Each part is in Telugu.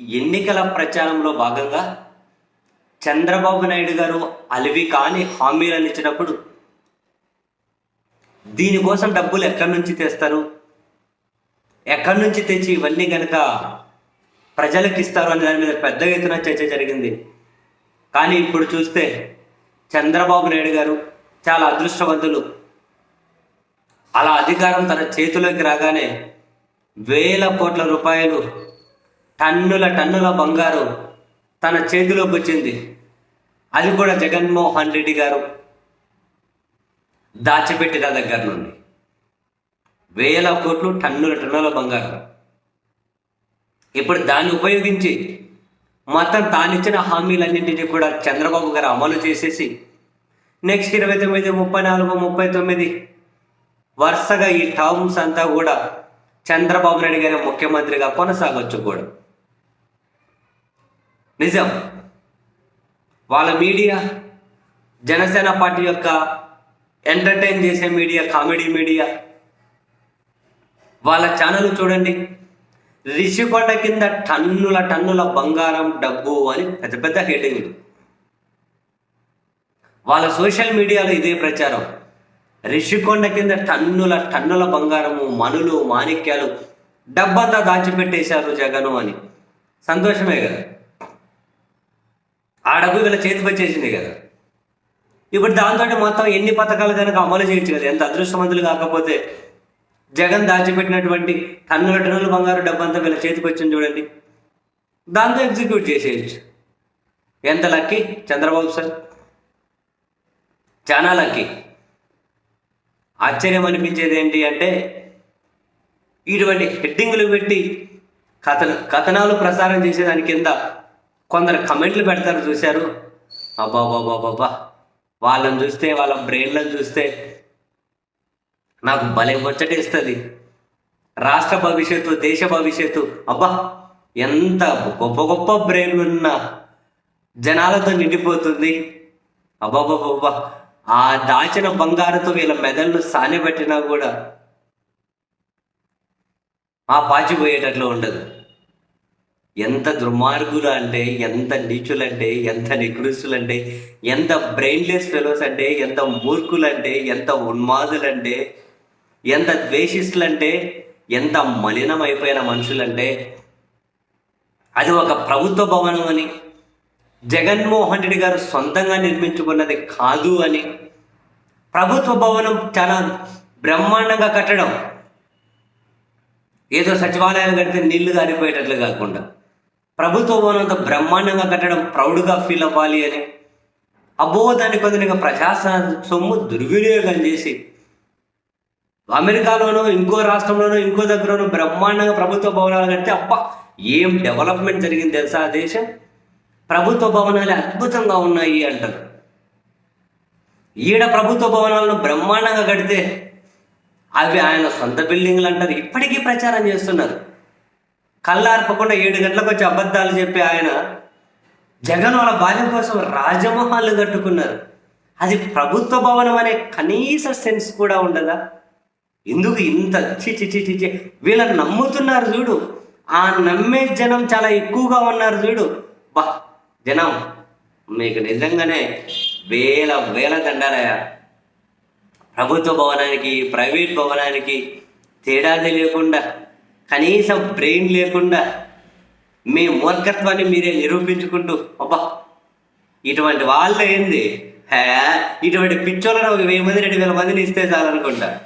ఎన్నికల ప్రచారంలో భాగంగా చంద్రబాబు నాయుడు గారు అలివి కాని హామీలను ఇచ్చినప్పుడు దీనికోసం డబ్బులు ఎక్కడి నుంచి తెస్తారు? ఎక్కడి నుంచి తెచ్చి ఇవన్నీ కనుక ప్రజలకు ఇస్తారు అనే దాని మీద పెద్ద ఎత్తున చర్చ జరిగింది. కానీ ఇప్పుడు చూస్తే చంద్రబాబు నాయుడు గారు చాలా అదృష్టవంతులు. అలా అధికారం తన చేతిలోకి రాగానే వేల కోట్ల రూపాయలు టన్నుల టన్నుల బంగారు తన చేతిలోకి వచ్చింది. అది కూడా జగన్మోహన్ రెడ్డి గారు దాచిపెట్టిన దగ్గర నుండి. వేల కోట్లు టన్నుల టన్నుల బంగారం. ఇప్పుడు దాన్ని ఉపయోగించి మొత్తం తానిచ్చిన హామీలన్నింటినీ కూడా చంద్రబాబు గారు అమలు చేసేసి నెక్స్ట్ ఇరవై తొమ్మిది ముప్పై నాలుగు ముప్పై తొమ్మిది వరుసగా ఈ టర్మ్స్ అంతా కూడా చంద్రబాబు నాయుడు గారి ముఖ్యమంత్రిగా కొనసాగొచ్చు కూడా. నిజం. వాళ్ళ మీడియా జనసేన పార్టీ యొక్క ఎంటర్టైన్ చేసే మీడియా కామెడీ మీడియా. వాళ్ళ ఛానల్ చూడండి. రిషికొండ కింద టన్నుల టన్నుల బంగారం డబ్బు అని పెద్ద పెద్ద హెడ్డింగ్లు వాళ్ళ సోషల్ మీడియాలో ఇదే ప్రచారం. రిషికొండ కింద టన్నుల టన్నుల బంగారము మనులు మాణిక్యాలు డబ్బంతా దాచిపెట్టేశారు జగను అని. సంతోషమే కదా. ఆ డబ్బు వీళ్ళ చేతికి వచ్చేసింది కదా. ఇప్పుడు దాంతో మొత్తం ఎన్ని పథకాలు కనుక అమలు చేయొచ్చు కదా. ఎంత అదృష్టవంతులు కాకపోతే జగన్ దాచిపెట్టినటువంటి టన్నుల టన్నుల బంగారు డబ్బంతా వీళ్ళ చేతికి వచ్చింది చూడండి. దాంతో ఎగ్జిక్యూట్ చేసేయచ్చు. ఎంత లక్కీ చంద్రబాబు సార్. చాలా లక్కీ ఆశ్చర్యం అనిపించేది ఏంటి అంటే ఇటువంటి హెడ్డింగులు పెట్టి కథన కథనాలు ప్రసారం చేసేదాని కింద కొందరు కమెంట్లు పెడతారు చూశారు. అబ్బా వాళ్ళని చూస్తే వాళ్ళ బ్రెయిన్లను చూస్తే నాకు భలే ముచ్చటేస్తుంది రాష్ట్ర భవిష్యత్తు దేశ భవిష్యత్తు. అబ్బా ఎంత గొప్ప గొప్ప బ్రెయిన్లు ఉన్న జనాలతో నిండిపోతుంది. అబ్బాబాబాబా ఆ దాచిన బంగారుతో వీళ్ళ మెదళ్ళు సానబెట్టినా కూడా ఆ పాచిపోయేటట్లు ఉండదు. ఎంత దుర్మార్గులు అంటే ఎంత నీచులంటే ఎంత నికృష్టులంటే ఎంత బ్రెయిన్లెస్ ఫెలోస్ అంటే ఎంత మూర్ఖులంటే ఎంత ఉన్మాదులు అంటే ఎంత ద్వేషిస్తులంటే ఎంత మలినం అయిపోయిన మనుషులు మనుషులంటే అది ఒక ప్రభుత్వ భవనం అని జగన్మోహన్ రెడ్డి గారు సొంతంగా నిర్మించుకున్నది కాదు అని ప్రభుత్వ భవనం చాలా బ్రహ్మాండంగా కట్టడం. ఏదో సచివాలయాలు కడితే నీళ్ళు కారిపోయేటట్లు కాకుండా. ప్రభుత్వ భవనంతో బ్రహ్మాండంగా కట్టడం ప్రౌడ్గా ఫీల్ అవ్వాలి అని. అబ్బో దాన్ని కొందరిగా ప్రజాసన సొమ్ము దుర్వినియోగం చేసి అమెరికాలోనో ఇంకో రాష్ట్రంలోనో ఇంకో దగ్గరనో బ్రహ్మాండంగా ప్రభుత్వ భవనాలు కడితే అబ్బా ఏం డెవలప్మెంట్ జరిగింది తెలుసా ఆ దేశం? ప్రభుత్వ భవనాలు అద్భుతంగా ఉన్నాయి అంటారు. ఈడ ప్రభుత్వ భవనాలను బ్రహ్మాండంగా కడితే అవి ఆయన సొంత బిల్డింగ్లు అంటారు. ఇప్పటికీ ప్రచారం చేస్తున్నారు. కళ్ళార్పకుండా ఏడు గంటలకు వచ్చి అబద్ధాలు చెప్పి ఆయన జగన్ వాళ్ళ భార్య కోసం రాజమహల్ కట్టుకున్నారు అది ప్రభుత్వ భవనం అనే కనీస సెన్స్ కూడా ఉండదా? ఎందుకు ఇంత చిచి చిచి చి వీళ్ళని నమ్ముతున్నారు చూడు. ఆ నమ్మే జనం చాలా ఎక్కువగా ఉన్నారు చూడు. బా జనం మీకు నిజంగానే వేల వేల దండాలయ్యా. ప్రభుత్వ భవనానికి ప్రైవేట్ భవనానికి తేడా తెలియకుండా కనీసం బ్రెయిన్ లేకుండా మీ మూర్ఖత్వాన్ని మీరే నిరూపించుకుంటూ అబ్బా ఇటువంటి వాళ్ళు ఏంది? హే ఇటువంటి పిచ్చోళ్ళని ఒక వెయ్యి మంది రెండు వేల మందిని ఇస్తే చాలనుకుంటా.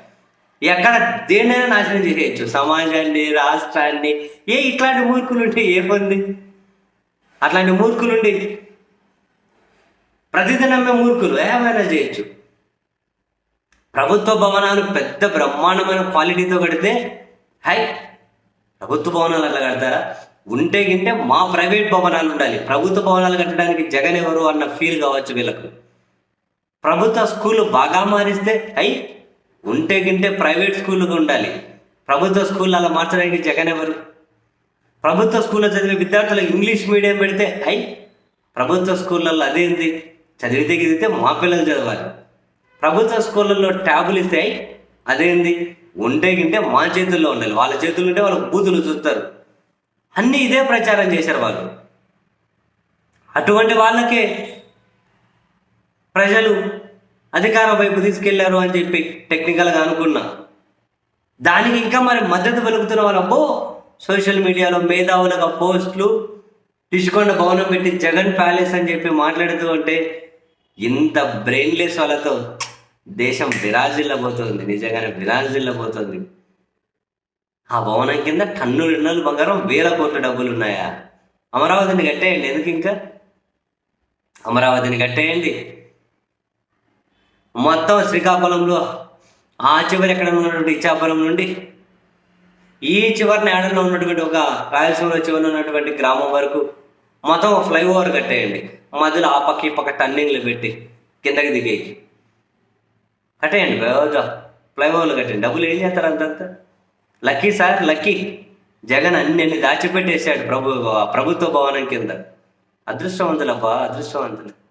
ఎక్కడ దేన్నైనా నాశనం చేసేయచ్చు. సమాజాన్ని రాష్ట్రాన్ని ఏ ఇట్లాంటి మూర్ఖులు ఉంటే ఏముంది? అట్లాంటి మూర్ఖులుండి ప్రతిదినమే మూర్ఖులు ఏమైనా చేయొచ్చు. ప్రభుత్వ భవనాలు పెద్ద బ్రహ్మాండమైన క్వాలిటీతో కడితే హై ప్రభుత్వ భవనాలు అట్లా కడతారా? ఉంటే గింటే మా ప్రైవేట్ భవనాలు ఉండాలి. ప్రభుత్వ భవనాలు కట్టడానికి జగన్ ఎవరు అన్న ఫీల్ కావచ్చు వీళ్ళకు. ప్రభుత్వ స్కూల్ బాగా మారిస్తే అయి ఉంటే గింటే ప్రైవేట్ స్కూల్గా ఉండాలి. ప్రభుత్వ స్కూల్ అలా మార్చడానికి జగన్ ఎవరు? ప్రభుత్వ స్కూల్లో చదివే విద్యార్థులకు ఇంగ్లీష్ మీడియం పెడితే అయి ప్రభుత్వ స్కూళ్ళల్లో అదేంది చదివితే గిదితే మా పిల్లలు చదవాలి. ప్రభుత్వ స్కూళ్ళల్లో ట్యాబులు ఇస్తే అదేంది? ఉంటే గింటే మా చేతుల్లో ఉండాలి. వాళ్ళ చేతుల్లో ఉంటే వాళ్ళ బూతులు చూస్తారు. అన్నీ ఇదే ప్రచారం చేశారు వాళ్ళు. అటువంటి వాళ్ళకే ప్రజలు అధికారం వైపు తీసుకెళ్ళారు అని చెప్పి టెక్నికల్గా అనుకున్నా. దానికి ఇంకా మరి మద్దతు పలుకుతున్న వాళ్ళు సోషల్ మీడియాలో మేధావులుగా పోస్టులు రిషికొండ భవనం పెట్టి జగన్ ప్యాలెస్ అని చెప్పి మాట్లాడుతూ ఉంటే ఇంత బ్రెయిన్లెస్ వాళ్ళతో దేశం విరాజిల్లబోతోంది నిజంగానే విరాజిల్లబోతోంది. ఆ భవనం కింద టన్ను టన్నులు బంగారం వేల కోట్ల డబ్బులు ఉన్నాయా అమరావతిని కట్టేయండి ఎందుకు ఇంకా? అమరావతిని కట్టేయండి. మొత్తం శ్రీకాకుళంలో ఆ చివరి ఎక్కడ ఉన్నటువంటి ఇచ్చాపురం నుండి ఈ చివరిని ఏడలో ఉన్నటువంటి ఒక రాయలసీమలో చివరిన ఉన్నటువంటి గ్రామం వరకు మొత్తం ఫ్లైఓవర్ కట్టేయండి. మధ్యలో ఆ పక్క ఈ పక్క టర్నింగ్లు పెట్టి కిందకి దిగేకి కట్టేయండి బాగా ఫ్లైఓవర్లు కట్టండి డబ్బులు ఏం చేస్తారు అంతంత? Lucky sir lucky. జగన్ అన్ని అన్ని దాచిపెట్టేశాడు ప్రభు ప్రభుత్వ భవనం కింద. అదృష్టవంతులబ్బా అదృష్టవంతులు.